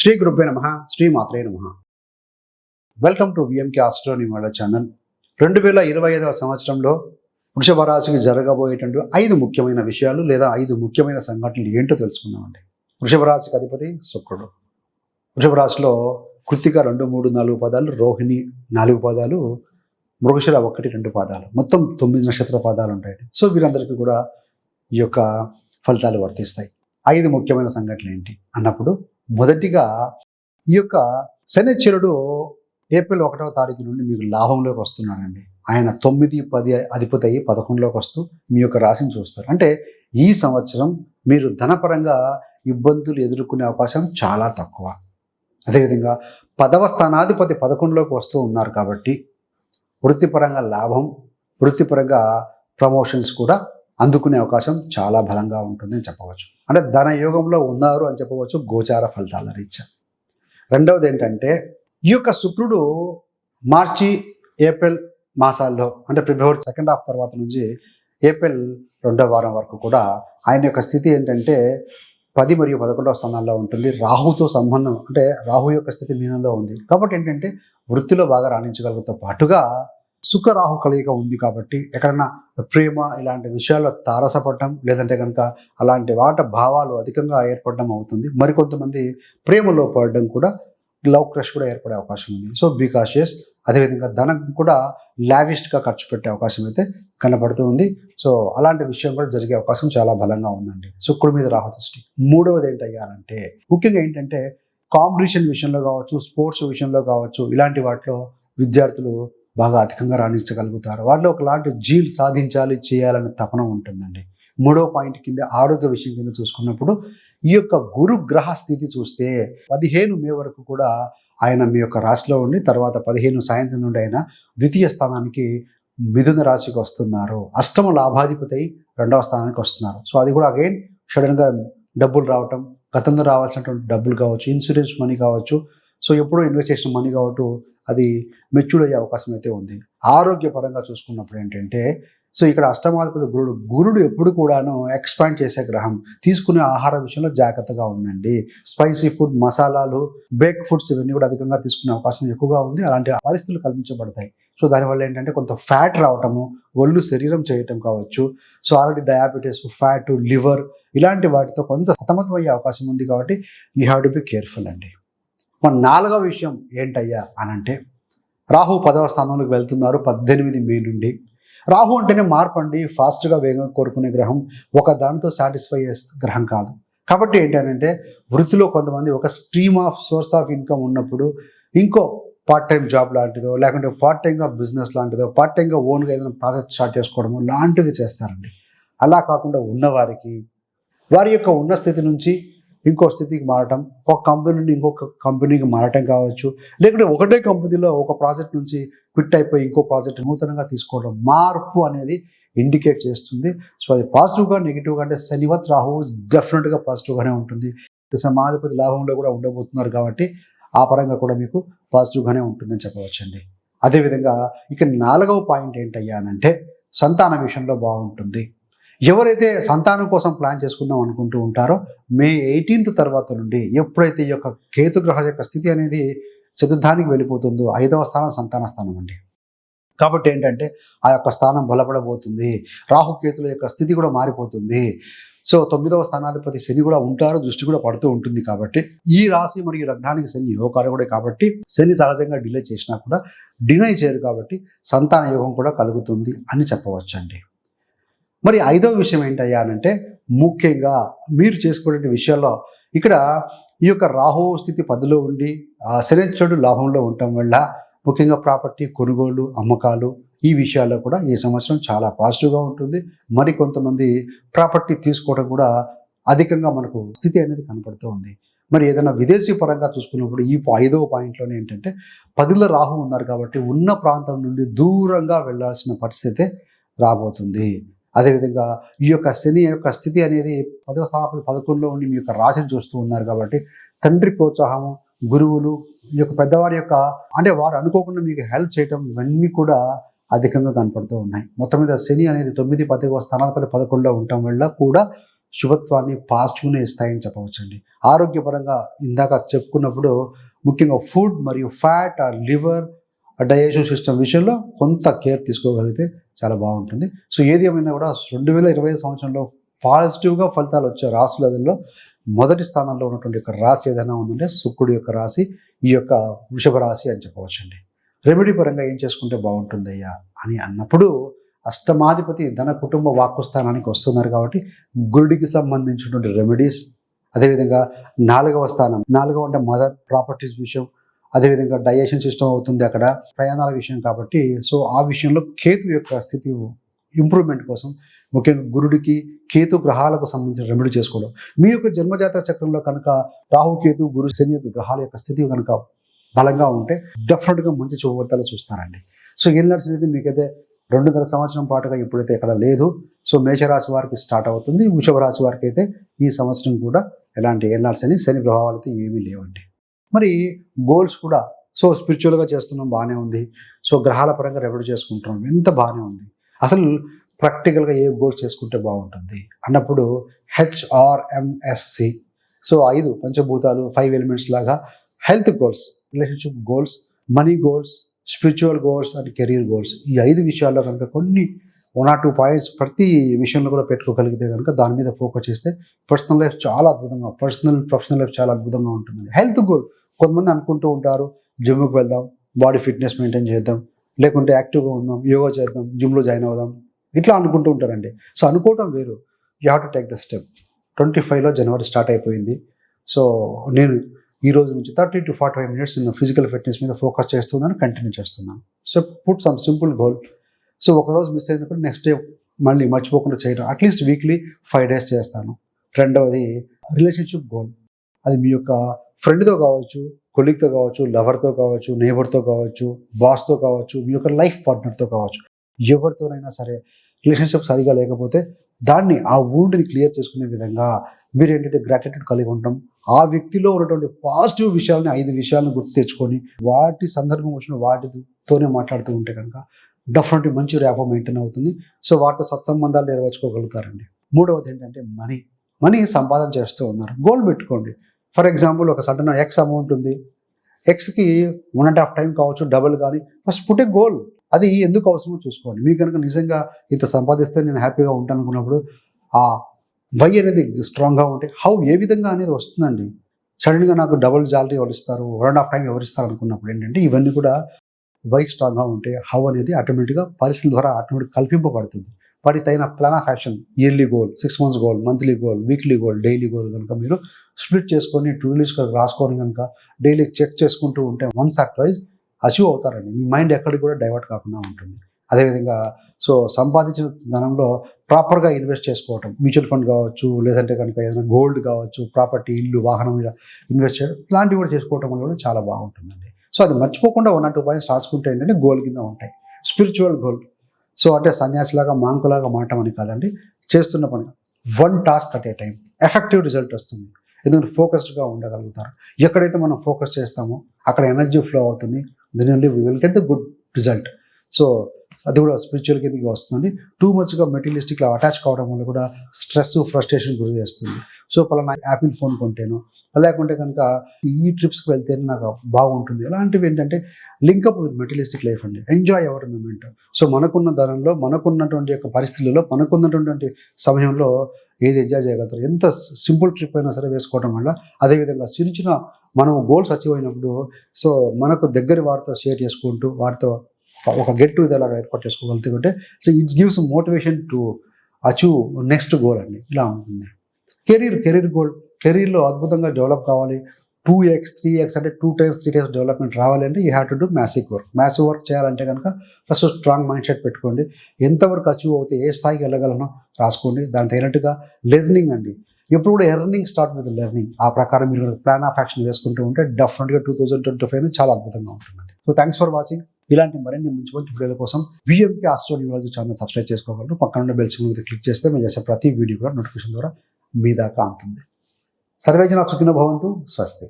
శ్రీ గురుభ్య నమ శ్రీ మాత్రే నమ. వెల్కమ్ టు విఎంకే ఆస్ట్రోనిమల చందన్ రెండు వేల ఇరవై ఐదవ సంవత్సరంలో వృషభ రాశికి జరగబోయేటువంటి ఐదు ముఖ్యమైన విషయాలు లేదా ఐదు ముఖ్యమైన సంఘటనలు ఏంటో తెలుసుకుందామండి. వృషభ రాశికి అధిపతి శుక్రుడు. వృషభ రాశిలో కృతిక రెండు మూడు నాలుగు పదాలు రోహిణి నాలుగు పదాలు మృగశిర ఒకటి రెండు పాదాలు. మొత్తం తొమ్మిది నక్షత్ర పాదాలు ఉంటాయి సో వీరందరికీ కూడా ఈ యొక్క ఫలితాలు వర్తిస్తాయి. ఐదు ముఖ్యమైన సంఘటనలు ఏంటి? అన్నప్పుడు మొదటిగా ఈ యొక్క శనిచరుడు ఏప్రిల్ ఒకటవ తారీఖు నుండి మీకు లాభంలోకి వస్తున్నాడండి ఆయన తొమ్మిది పది అధిపతి అయ్యి పదకొండులోకి వస్తూ మీ యొక్క రాశిని చూస్తారు. అంటే ఈ సంవత్సరం మీరు ధనపరంగా ఇబ్బందులు ఎదుర్కొనే అవకాశం చాలా తక్కువ. అదేవిధంగా పదవ స్థానాధిపతి పదకొండులోకి వస్తూ ఉన్నారు కాబట్టి వృత్తిపరంగా లాభం వృత్తిపరంగా ప్రమోషన్స్ కూడా అందుకునే అవకాశం చాలా బలంగా ఉంటుందని చెప్పవచ్చు. అంటే ధన యోగంలో ఉన్నారు అని చెప్పవచ్చు గోచార ఫలితాల రీత్యా. రెండవది ఏంటంటే ఈ యొక్క శుక్రుడు మార్చి ఏప్రిల్ మాసాల్లో అంటే ఫిబ్రవరి సెకండ్ హాఫ్ తర్వాత నుంచి ఏప్రిల్ రెండవ వారం వరకు కూడా ఆయన యొక్క స్థితి ఏంటంటే పది మరియు పదకొండవ స్థానాల్లో ఉంటుంది. రాహుతో సంబంధం అంటే రాహు యొక్క స్థితి మీనంలో ఉంది. కాబట్టి ఏంటంటే వృత్తిలో బాగా రాణించగలగతో పాటుగా సుఖ రాహు కలయిక ఉంది కాబట్టి ఎక్కడన్నా ప్రేమ ఇలాంటి విషయాల్లో తారసపడటం లేదంటే కనుక అలాంటి వాట భావాలు అధికంగా ఏర్పడడం అవుతుంది. మరికొంతమంది ప్రేమలో పడడం కూడా లవ్ క్రష్ కూడా ఏర్పడే అవకాశం ఉంది. సో బీకాషియస్ అదేవిధంగా ధనం కూడా లావిష్గా ఖర్చు పెట్టే అవకాశం అయితే కనబడుతూ ఉంది. సో అలాంటి విషయం కూడా జరిగే అవకాశం చాలా బలంగా ఉందండి. శుక్రుడి మీద రాహు దృష్టి మూడవది ఏంటయ్యారంటే ముఖ్యంగా ఏంటంటే కాంపిటీషన్ విషయంలో కావచ్చు స్పోర్ట్స్ విషయంలో కావచ్చు ఇలాంటి వాటిలో విద్యార్థులు బాగా అధికంగా రాణించగలుగుతారు. వాళ్ళు ఒకలాంటి జీల్ సాధించాలి చేయాలనే తపన ఉంటుందండి. మూడో పాయింట్ కింద ఆరోగ్య విషయం కింద చూసుకున్నప్పుడు ఈ యొక్క గురు గ్రహ స్థితి చూస్తే పదిహేను మే వరకు కూడా ఆయన మీ యొక్క రాశిలో ఉండి తర్వాత పదిహేను సాయంత్రం నుండి ఆయన ద్వితీయ స్థానానికి మిథున రాశికి వస్తున్నారు. అష్టమ లాభాధిపతి రెండవ స్థానానికి వస్తున్నారు. సో అది కూడా అగైన్ సడన్గా డబ్బులు రావటం గతంలో రావాల్సినటువంటి డబ్బులు కావచ్చు ఇన్సూరెన్స్ మనీ కావచ్చు సో ఎప్పుడో ఇన్వెస్ట్ చేసిన మనీ కావచ్చు అది మెచ్యూర్ అయ్యే అవకాశం అయితే ఉంది. ఆరోగ్యపరంగా చూసుకున్నప్పుడు ఏంటంటే సో ఇక్కడ అష్టమాధిపతి గురుడు గురుడు ఎప్పుడు కూడాను ఎక్స్పాండ్ చేసే గ్రహం తీసుకునే ఆహార విషయంలో జాగ్రత్తగా ఉండండి. స్పైసీ ఫుడ్ మసాలాలు బేక్ ఫుడ్స్ ఇవన్నీ కూడా అధికంగా తీసుకునే అవకాశం ఎక్కువగా ఉంది. అలాంటి పరిస్థితులు కల్పించబడతాయి. సో దానివల్ల ఏంటంటే కొంత ఫ్యాట్ రావటము ఒళ్ళు శరీరం చేయటం కావచ్చు. So already diabetes fat liver ఇలాంటి వాటితో కొంత సతమతం అయ్యే అవకాశం ఉంది కాబట్టి you have to be careful అండి. మన నాలుగవ విషయం ఏంటయ్యా అని అంటే రాహు పదవ స్థానంలోకి వెళ్తున్నారు పద్దెనిమిది మే నుండి. రాహు అంటేనే మార్పు అండి ఫాస్ట్గా వేగంగా కోరుకునే గ్రహం ఒక దానితో సాటిస్ఫై చేసే గ్రహం కాదు. కాబట్టి ఏంటంటే వృత్తిలో కొంతమంది ఒక stream of source of income ఉన్నప్పుడు ఇంకో పార్ట్ టైం జాబ్ లాంటిదో లేకుంటే పార్ట్ టైంగా బిజినెస్ లాంటిదో పార్ట్ టైంగా ఓన్గా ఏదైనా ప్రాజెక్ట్ స్టార్ట్ చేసుకోవడమో లాంటిది చేస్తారండి. అలా కాకుండా ఉన్నవారికి వారి యొక్క ఉన్న స్థితి నుంచి ఇంకో స్థితికి మారటం ఒక కంపెనీ నుండి ఇంకొక కంపెనీకి మారటం కావచ్చు. లేకుంటే ఒకటే కంపెనీలో ఒక ప్రాజెక్ట్ నుంచి క్విట్ అయిపోయి ఇంకో ప్రాజెక్ట్ నూతనంగా తీసుకోవడం మార్పు అనేది ఇండికేట్ చేస్తుంది. సో అది పాజిటివ్గా నెగిటివ్గా అంటే శనివత్ రాహు డెఫినెట్గా పాజిటివ్గానే ఉంటుంది. సమాధిపతి లాభంలో కూడా ఉండబోతున్నారు కాబట్టి ఆ పరంగా కూడా మీకు పాజిటివ్గానే ఉంటుందని చెప్పవచ్చండి. అదేవిధంగా ఇక నాలుగవ పాయింట్ ఏంటయ్యానంటే సంతాన విషయంలో బాగుంటుంది. ఎవరైతే సంతానం కోసం ప్లాన్ చేసుకుందాం అనుకుంటూ ఉంటారో మే ఎయిటీన్త్ తర్వాత నుండి ఎప్పుడైతే ఈ యొక్క కేతుగ్రహ యొక్క స్థితి అనేది చతుర్థానికి వెళ్ళిపోతుందో ఐదవ స్థానం సంతాన స్థానం అండి. కాబట్టి ఏంటంటే ఆ యొక్క స్థానం బలపడబోతుంది. రాహుకేతుల యొక్క స్థితి కూడా మారిపోతుంది. సో తొమ్మిదవ స్థానాధిపతి శని కూడా ఉంటారు దృష్టి కూడా పడుతూ ఉంటుంది కాబట్టి ఈ రాశి మరియు లగ్నానికి శని యోగకారకుడే కాబట్టి శని సహజంగా డిలే చేసినా కూడా డినై చేయరు కాబట్టి సంతాన యోగం కూడా కలుగుతుంది అని చెప్పవచ్చు అండి మరి ఐదవ విషయం ఏంటయ్యా అంటే ముఖ్యంగా మీరు చేసుకునే విషయాల్లో ఇక్కడ ఈ యొక్క రాహు స్థితి పదిలో ఉండి శనిచ్చడు లాభంలో ఉండటం వల్ల ముఖ్యంగా ప్రాపర్టీ కొనుగోలు అమ్మకాలు ఈ విషయాల్లో కూడా ఈ సంవత్సరం చాలా పాజిటివ్గా ఉంటుంది. మరి కొంతమంది ప్రాపర్టీ తీసుకోవడం కూడా అధికంగా మనకు స్థితి అనేది కనపడుతూ ఉంది. మరి ఏదైనా విదేశీ పరంగా చూసుకున్నప్పుడు ఈ ఐదవ పాయింట్లోనే ఏంటంటే పదిలో రాహు ఉన్నారు కాబట్టి ఉన్న ప్రాంతం నుండి దూరంగా వెళ్ళాల్సిన పరిస్థితే రాబోతుంది. అదేవిధంగా ఈ యొక్క శని యొక్క స్థితి అనేది పదవ స్థాపన పదకొండులో ఉండి మీ యొక్క రాశిని చూస్తూ ఉన్నారు కాబట్టి తండ్రి ప్రోత్సాహము గురువులు ఈ యొక్క పెద్దవారి యొక్క అంటే వారు అనుకోకుండా మీకు హెల్ప్ చేయటం ఇవన్నీ కూడా అధికంగా కనపడుతూ ఉన్నాయి. మొత్తం మీద శని అనేది తొమ్మిది పదవ స్థానాధిపతి పదకొండులో ఉండటం వల్ల కూడా శుభత్వాన్ని పాజిటివ్నే ఇస్తాయని చెప్పవచ్చండి. ఆరోగ్యపరంగా ఇందాక చెప్పుకున్నప్పుడు ముఖ్యంగా ఫుడ్ మరియు ఫ్యాట్ ఆ లివర్ డైజెషన్ సిస్టమ్ విషయంలో కొంత కేర్ తీసుకోగలిగితే చాలా బాగుంటుంది. సో ఏది ఏమైనా కూడా రెండు వేల ఇరవై సంవత్సరంలో పాజిటివ్గా ఫలితాలు వచ్చే రాసులలో మొదటి స్థానంలో ఉన్నటువంటి యొక్క రాశి ఏదైనా ఉందంటే శుక్రుడి యొక్క రాశి ఈ యొక్క వృషభ రాశి అని చెప్పవచ్చండి. రెమెడీ పరంగా ఏం చేసుకుంటే బాగుంటుందయ్యా అని అన్నప్పుడు అష్టమాధిపతి ధన కుటుంబ వాక్కుస్థానానికి వస్తున్నారు కాబట్టి గురుడికి సంబంధించినటువంటి రెమెడీస్ అదేవిధంగా నాలుగవ స్థానం నాలుగవ అంటే మదర్ ప్రాపర్టీస్ విషయం అదేవిధంగా డైజెషన్ సిస్టమ్ అవుతుంది అక్కడ ప్రయాణాల విషయం కాబట్టి. సో ఆ విషయంలో కేతు యొక్క స్థితి ఇంప్రూవ్మెంట్ కోసం ముఖ్యంగా గురుడికి కేతు గ్రహాలకు సంబంధించిన రెమెడీ చేసుకోవడం. మీ యొక్క జన్మజాత చక్రంలో కనుక రాహు కేతు గురు శని యొక్క గ్రహాల యొక్క స్థితి కనుక బలంగా ఉంటే డెఫినెట్గా మంచి శుభవార్తలు చూస్తారండి. సో ఎన్నర్స్ అనేది మీకైతే రెండున్నర సంవత్సరం పాటుగా ఇప్పుడైతే ఇక్కడ లేదు సో మేషరాశి వారికి స్టార్ట్ అవుతుంది. వృషభ రాశి వారికి అయితే ఈ సంవత్సరం కూడా ఎలాంటి ఎల్ఆర్స్ అని శని ప్రభావాలు అయితే ఏమీ లేవండి. మరి గోల్స్ కూడా సో స్పిరిచువల్గా చేస్తున్నాం బాగానే ఉంది. సో గ్రహాల పరంగా రెవెడ్ చేసుకుంటున్నాం ఎంత బాగానే ఉంది. అసలు ప్రాక్టికల్గా ఏ గోల్స్ చేసుకుంటే బాగుంటుంది? అన్నప్పుడు హెచ్ఆర్ఎంఎస్సి సో ఐదు పంచభూతాలు ఫైవ్ ఎలిమెంట్స్ లాగా health goals relationship goals money goals spiritual goals and career goals ఈ ఐదు విషయాల్లో కనుక కొన్ని వన్ ఆర్ టూ పాయింట్స్ ప్రతి విషయంలో కూడా పెట్టుకోగలిగితే కనుక దాని మీద ఫోకస్ చేస్తే పర్సనల్ లైఫ్ చాలా అద్భుతంగా పర్సనల్ ప్రొఫెషనల్ లైఫ్ చాలా అద్భుతంగా ఉంటుంది హెల్త్ గోల్ కొంతమంది అనుకుంటూ ఉంటారు జిమ్కి వెళ్దాం బాడీ ఫిట్నెస్ మెయింటైన్ చేద్దాం లేకుంటే యాక్టివ్గా ఉందాం యోగా చేద్దాం జిమ్లో జాయిన్ అవుదాం ఇట్లా అనుకుంటూ ఉంటారండి. సో అనుకోవటం వేరు. You have to take the step twenty ఫైవ్లో జనవరి స్టార్ట్ అయిపోయింది. సో నేను ఈ రోజు నుంచి thirty two forty five minutes నేను ఫిజికల్ ఫిట్నెస్ మీద ఫోకస్ చేస్తున్నాను కంటిన్యూ చేస్తున్నాను. So put some simple goal so ఒకరోజు మిస్ అయినప్పుడు నెక్స్ట్ డే మళ్ళీ మర్చిపోకుండా చేయడం అట్లీస్ట్ వీక్లీ ఫైవ్ డేస్ చేస్తాను. రెండవది రిలేషన్షిప్ గోల్ అది మీ యొక్క ఫ్రెండ్తో కావచ్చు కొలీగ్తో కావచ్చు లవర్తో కావచ్చు నేబర్తో కావచ్చు బాస్తో కావచ్చు మీ యొక్క లైఫ్ పార్ట్నర్తో కావచ్చు. ఎవరితోనైనా సరే రిలేషన్షిప్ సరిగా లేకపోతే దాన్ని ఆ వూండ్ని క్లియర్ చేసుకునే విధంగా మీరు ఏంటంటే గ్రాటిట్యూడ్ కలిగి ఉండటం ఆ వ్యక్తిలో ఉన్నటువంటి పాజిటివ్ విషయాలని ఐదు విషయాలను గుర్తు తెచ్చుకొని వాటి సందర్భం వచ్చిన వాటితోనే మాట్లాడుతూ ఉంటే కనుక డెఫినెట్లీ మంచి ర్యాపో మెయింటైన్ అవుతుంది. సో వాటితో సత్సంబంధాలు నెరవేర్చుకోగలుగుతారండి. మూడవది ఏంటంటే మనీ మనీ సంపాదన చేస్తూ ఉన్నారు. గోల్ పెట్టుకోండి. ఫర్ ఎగ్జాంపుల్ ఒక సడన్ ఎక్స్ అమౌంట్ ఉంది. ఎక్స్కి వన్ అండ్ హాఫ్ టైం కావచ్చు డబుల్ కానీ ఫస్ట్ పుట్టే గోల్. అది ఎందుకు అవసరమో చూసుకోండి. మీకు కనుక నిజంగా ఇంత సంపాదిస్తే నేను హ్యాపీగా ఉంటాను అనుకున్నప్పుడు ఆ వై అనేది స్ట్రాంగ్గా ఉంటే హౌ ఏ విధంగా అనేది వస్తుందండి. సడన్గా నాకు డబుల్ జాలరీ ఎవరిస్తారు వన్ అండ్ హాఫ్ టైం ఎవరిస్తారు అనుకున్నప్పుడు ఏంటంటే ఇవన్నీ కూడా వై స్ట్రాంగ్గా ఉంటే హౌ అనేది ఆటోమేటిక్గా పరిస్థితుల ద్వారా ఆటోమేటిక్ కల్పింపబడుతుంది. వాటి తగిన plan of action. Yearly goal six months goal monthly goal weekly goal daily goal కనుక మీరు స్ప్లిట్ చేసుకొని టూ లిస్ట్ రాసుకొని కనుక డైలీ చెక్ చేసుకుంటూ ఉంటే వన్స్ ఆర్ ట్వైస్ అచీవ్ అవుతారండి. మీ మైండ్ ఎక్కడికి కూడా డైవర్ట్ కాకుండా ఉంటుంది. అదేవిధంగా సో సంపాదించిన ధనంలో ప్రాపర్గా ఇన్వెస్ట్ చేసుకోవటం మ్యూచువల్ ఫండ్ కావచ్చు లేదంటే కనుక ఏదైనా గోల్డ్ కావచ్చు ప్రాపర్టీ ఇల్లు వాహనం మీద ఇన్వెస్ట్ చేయడం ఇలాంటివి కూడా చేసుకోవటం వల్ల కూడా చాలా బాగుంటుందండి. సో అది మర్చిపోకుండా వన్ ఆర్ టూ పాయింట్స్ రాసుకుంటే ఏంటంటే గోల్ కింద ఉంటాయి. స్పిరిచువల్ గోల్ సో అంటే సన్యాసిలాగా మాంకులాగా మాటం అని కాదండి చేస్తున్న పని one task at a time effective result వస్తుంది. ఎందుకంటే ఫోకస్డ్గా ఉండగలుగుతారు. ఎక్కడైతే మనం ఫోకస్ చేస్తామో అక్కడ ఎనర్జీ ఫ్లో అవుతుంది. దీని we will get the good result so అది కూడా స్పిరిచువల్ కిందకి వస్తుంది టూ మచ్గా మెటీరియలిస్టిక్లో అటాచ్ కావడం వల్ల కూడా స్ట్రెస్ ఫ్రస్ట్రేషన్ గురి చేస్తుంది. సో పలానా యాపిల్ ఫోన్ కొంటేను లేకుంటే కనుక ఈ ట్రిప్స్కి వెళ్తేనే నాకు బాగుంటుంది. అలాంటివి ఏంటంటే లింకప్ విత్ మెటీరియలిస్టిక్ లైఫ్ అండి. ఎంజాయ్ అవర్ మూమెంట్ సో మనకున్న ధనంలో మనకున్నటువంటి యొక్క పరిస్థితుల్లో మనకున్నటువంటి సమయంలో ఏది ఎంజాయ్ చేయగలుగుతారు? ఎంత సింపుల్ ట్రిప్ అయినా సరే వేసుకోవడం వల్ల అదేవిధంగా చిన్న చిన్న మనం గోల్స్ అచీవ్ అయినప్పుడు సో మనకు దగ్గర వారితో షేర్ చేసుకుంటూ వారితో ఒక గెట్ టు అలాగా ఏర్పాటు చేసుకోగలుగుతుంటే so it's gives motivation to achieve next goal అండి. ఇలా ఉంటుంది. కెరీర్ కెరీర్ గోల్ కెరీర్లో అద్భుతంగా డెవలప్ కావాలి. టూ ఎక్స్ త్రీ ఎక్స్ అంటే two times three times development రావాలంటే you have to do massive work massive work చేయాలంటే కనుక ఫస్ట్ స్ట్రాంగ్ మైండ్ సెట్ పెట్టుకోండి. ఎంతవరకు అచీవ్ అవుతే ఏ స్థాయికి వెళ్ళగలనో రాసుకోండి. దాని తగినట్టుగా లెర్నింగ్ అండి. ఎప్పుడు కూడా ఎర్నింగ్ స్టార్ట్ విత్ లెర్నింగ్ ఆ ప్రకారం మీరు ప్లాన్ ఆఫ్ యాక్షన్ వేసుకుంటూ ఉంటే డెఫినెట్గా టూ థౌసండ్ ట్వంటీ ఫైవ్ చాలా అద్భుతంగా ఉంటుందండి. సో థ్యాంక్స్ ఫర్ వాచింగ్ ఇలాంటి మరిన్ని మంచి మంచి వీడియోల కోసం విఎంకి ఆస్ట్రోనియాలజీ ఛానల్ సబ్స్క్రైబ్ చేసుకోగలరు. పక్కన ఉన్న బెల్ మీద క్లిక్ చేస్తే మేము చేసే ప్రతి వీడియో కూడా నోటిఫికేషన్ ద్వారా మీ దాకా అందుతుంది సర్వేజన సుఖిన భవంతు. స్వస్తి.